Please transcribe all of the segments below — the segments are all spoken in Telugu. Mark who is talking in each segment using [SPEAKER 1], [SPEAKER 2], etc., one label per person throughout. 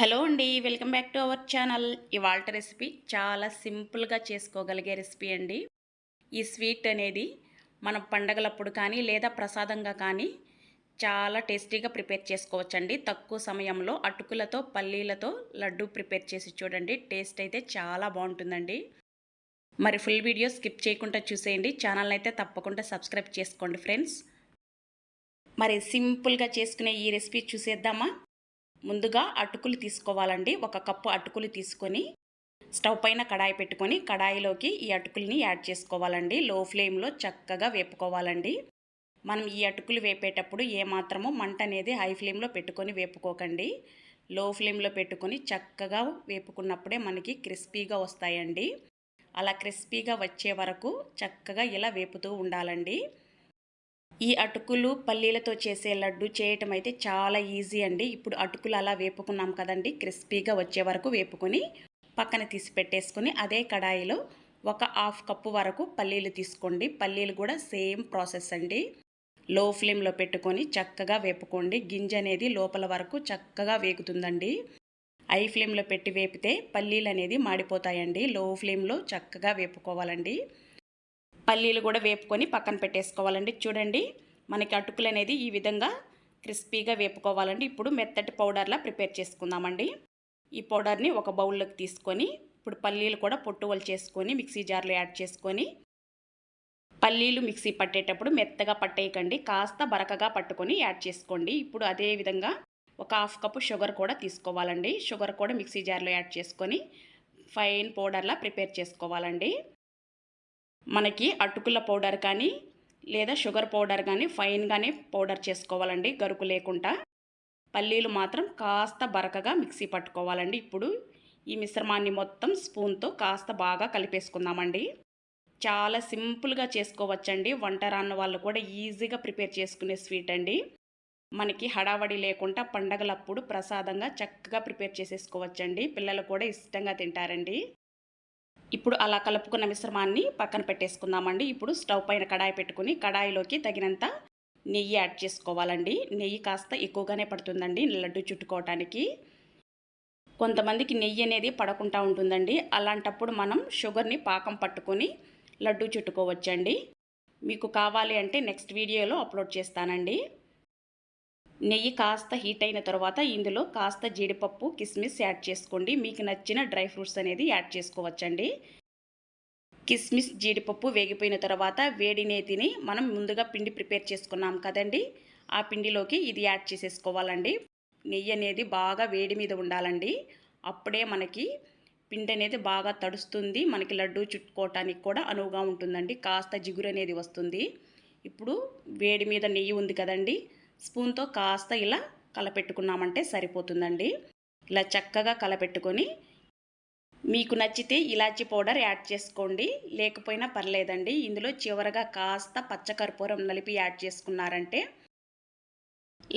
[SPEAKER 1] హలో అండి welcome back to our channel. ఇవాళ రెసిపీ చాలా సింపుల్గా చేసుకోగలిగే రెసిపీ అండి. ఈ స్వీట్ అనేది మనం పండగలప్పుడు కానీ లేదా ప్రసాదంగా కానీ చాలా టేస్టీగా ప్రిపేర్ చేసుకోవచ్చండి. తక్కువ సమయంలో అటుకులతో పల్లీలతో లడ్డు ప్రిపేర్ చేసి చూడండి. టేస్ట్ అయితే చాలా బాగుంటుందండి. మరి ఫుల్ వీడియో స్కిప్ చేయకుండా చూసేయండి. ఛానల్ అయితే తప్పకుండా సబ్స్క్రైబ్ చేసుకోండి ఫ్రెండ్స్. మరి సింపుల్గా చేసుకునే ఈ రెసిపీ చూసేద్దామా? ముందుగా అటుకులు తీసుకోవాలండి. ఒక కప్పు అటుకులు తీసుకొని స్టవ్ పైన కడాయి పెట్టుకొని కడాయిలోకి ఈ అటుకుల్ని యాడ్ చేసుకోవాలండి. లో ఫ్లేమ్లో చక్కగా వేపుకోవాలండి. మనం ఈ అటుకులు వేపేటప్పుడు ఏమాత్రమో మంట అనేది హై ఫ్లేమ్లో పెట్టుకొని వేపుకోకండి. లో ఫ్లేమ్లో పెట్టుకొని చక్కగా వేపుకున్నప్పుడే మనకి క్రిస్పీగా వస్తాయండి. అలా క్రిస్పీగా వచ్చే వరకు చక్కగా ఇలా వేపుతూ ఉండాలండి. ఈ అటుకులు పల్లీలతో చేసే లడ్డు చేయటం అయితే చాలా ఈజీ అండి. ఇప్పుడు అటుకులు అలా వేపుకున్నాం కదండి. క్రిస్పీగా వచ్చే వరకు వేపుకొని పక్కన తీసి పెట్టేసుకొని అదే కడాయిలో ఒక హాఫ్ కప్పు వరకు పల్లీలు తీసుకోండి. పల్లీలు కూడా సేమ్ ప్రాసెస్ అండి. లో ఫ్లేమ్లో పెట్టుకొని చక్కగా వేపుకోండి. గింజ అనేది లోపల వరకు చక్కగా వేగుతుందండి. హై ఫ్లేమ్లో పెట్టి వేపితే పల్లీలు అనేది మాడిపోతాయండి. లో ఫ్లేమ్లో చక్కగా వేపుకోవాలండి. పల్లీలు కూడా వేపుకొని పక్కన పెట్టేసుకోవాలండి. చూడండి మనకి అటుకులు అనేది ఈ విధంగా క్రిస్పీగా వేపుకోవాలండి. ఇప్పుడు మెత్తటి పౌడర్లా ప్రిపేర్ చేసుకుందామండి. ఈ పౌడర్ని ఒక బౌల్లోకి తీసుకొని ఇప్పుడు పల్లీలు కూడా పొట్టువలు చేసుకొని మిక్సీ జార్లో యాడ్ చేసుకొని పల్లీలు మిక్సీ పట్టేటప్పుడు మెత్తగా పట్టేయకండి. కాస్త బరకగా పట్టుకొని యాడ్ చేసుకోండి. ఇప్పుడు అదే విధంగా ఒక హాఫ్ కప్పు షుగర్ కూడా తీసుకోవాలండి. షుగర్ కూడా మిక్సీ జార్లో యాడ్ చేసుకొని ఫైన్ పౌడర్లా ప్రిపేర్ చేసుకోవాలండి. మనకి అటుకుల పౌడర్ కానీ లేదా షుగర్ పౌడర్ కానీ ఫైన్గానే పౌడర్ చేసుకోవాలండి గరుకు లేకుండా. పల్లీలు మాత్రం కాస్త బరకగా మిక్సీ పట్టుకోవాలండి. ఇప్పుడు ఈ మిశ్రమాన్ని మొత్తం స్పూన్తో కాస్త బాగా కలిపేసుకుందామండి. చాలా సింపుల్గా చేసుకోవచ్చండి. వంట రాన్న వాళ్ళు కూడా ఈజీగా ప్రిపేర్ చేసుకునే స్వీట్ అండి. మనకి హడావడి లేకుండా పండగలప్పుడు ప్రసాదంగా చక్కగా ప్రిపేర్ చేసేసుకోవచ్చండి. పిల్లలు కూడా ఇష్టంగా తింటారండి. ఇప్పుడు అలా కలుపుకున్న మిశ్రమాన్ని పక్కన పెట్టేసుకుందామండి. ఇప్పుడు స్టవ్ పైన కడాయి పెట్టుకుని కడాయిలోకి తగినంత నెయ్యి యాడ్ చేసుకోవాలండి. నెయ్యి కాస్త ఎక్కువగానే పడుతుందండి లడ్డు చుట్టుకోవటానికి. కొంతమందికి నెయ్యి అనేది పడకుండా ఉంటుందండి. అలాంటప్పుడు మనం షుగర్ని పాకం పట్టుకొని లడ్డు చుట్టుకోవచ్చండి. మీకు కావాలి అంటే నెక్స్ట్ వీడియోలో అప్లోడ్ చేస్తానండి. నెయ్యి కాస్త హీట్ అయిన తర్వాత ఇందులో కాస్త జీడిపప్పు కిస్మిస్ యాడ్ చేసుకోండి. మీకు నచ్చిన డ్రై ఫ్రూట్స్ అనేది యాడ్ చేసుకోవచ్చండి. కిస్మిస్ జీడిపప్పు వేగిపోయిన తర్వాత వేడి నేతిని మనం ముందుగా పిండి ప్రిపేర్ చేసుకున్నాం కదండి. ఆ పిండిలోకి ఇది యాడ్ చేసేసుకోవాలండి. నెయ్యి అనేది బాగా వేడి మీద ఉండాలండి. అప్పుడే మనకి పిండి అనేది బాగా తడుస్తుంది. మనకి లడ్డు చుట్టుకోవటానికి కూడా అనువుగా ఉంటుందండి. కాస్త జిగురు అనేది వస్తుంది. ఇప్పుడు వేడి మీద నెయ్యి ఉంది కదండి. స్పూన్తో కాస్త ఇలా కలపెట్టుకున్నామంటే సరిపోతుందండి. ఇలా చక్కగా కలపెట్టుకొని మీకు నచ్చితే ఇలాచీ పౌడర్ యాడ్ చేసుకోండి. లేకపోయినా పర్లేదండి. ఇందులో చివరగా కాస్త పచ్చకర్పూరం నలిపి యాడ్ చేసుకున్నారంటే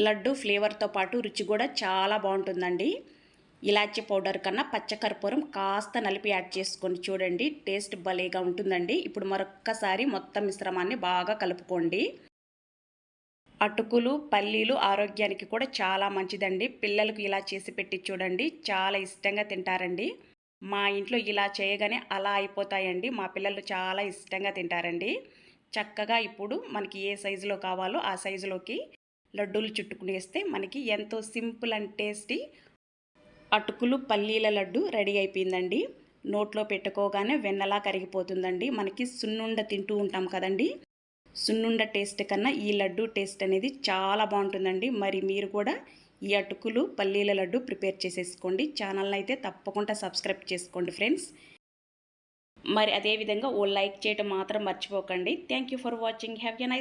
[SPEAKER 1] లడ్డు ఫ్లేవర్తో పాటు రుచి కూడా చాలా బాగుంటుందండి. ఇలాచీ పౌడర్ కన్నా పచ్చకర్పూరం కాస్త నలిపి యాడ్ చేసుకొని చూడండి. టేస్ట్ భలేగా ఉంటుందండి. ఇప్పుడు మరొక్కసారి మొత్తం మిశ్రమాన్ని బాగా కలుపుకోండి. అటుకులు పల్లీలు ఆరోగ్యానికి కూడా చాలా మంచిదండి. పిల్లలకు ఇలా చేసి పెట్టి చూడండి. చాలా ఇష్టంగా తింటారండి. మా ఇంట్లో ఇలా చేయగానే అలా అయిపోతాయండి. మా పిల్లలు చాలా ఇష్టంగా తింటారండి. చక్కగా ఇప్పుడు మనకి ఏ సైజులో కావాలో ఆ సైజులోకి లడ్డూలు చుట్టుకునేస్తే మనకి ఎంతో సింపుల్ అండ్ టేస్టీ అటుకులు పల్లీల లడ్డు రెడీ అయిపోయిందండి. నోట్లో పెట్టుకోగానే వెన్నలా కరిగిపోతుందండి. మనకి సున్నుండ తింటూ ఉంటాం కదండి. సున్నుండ టేస్ట్ కన్నా ఈ లడ్డు టేస్ట్ అనేది చాలా బాగుంటుందండి. మరి మీరు కూడా ఈ అటుకులు పల్లీల లడ్డు ప్రిపేర్ చేసేసుకోండి. ఛానల్ని అయితే తప్పకుండా సబ్స్క్రైబ్ చేసుకోండి ఫ్రెండ్స్. మరి అదేవిధంగా ఓ లైక్ చేయటం మాత్రం మర్చిపోకండి. Thank you for watching. Have a nice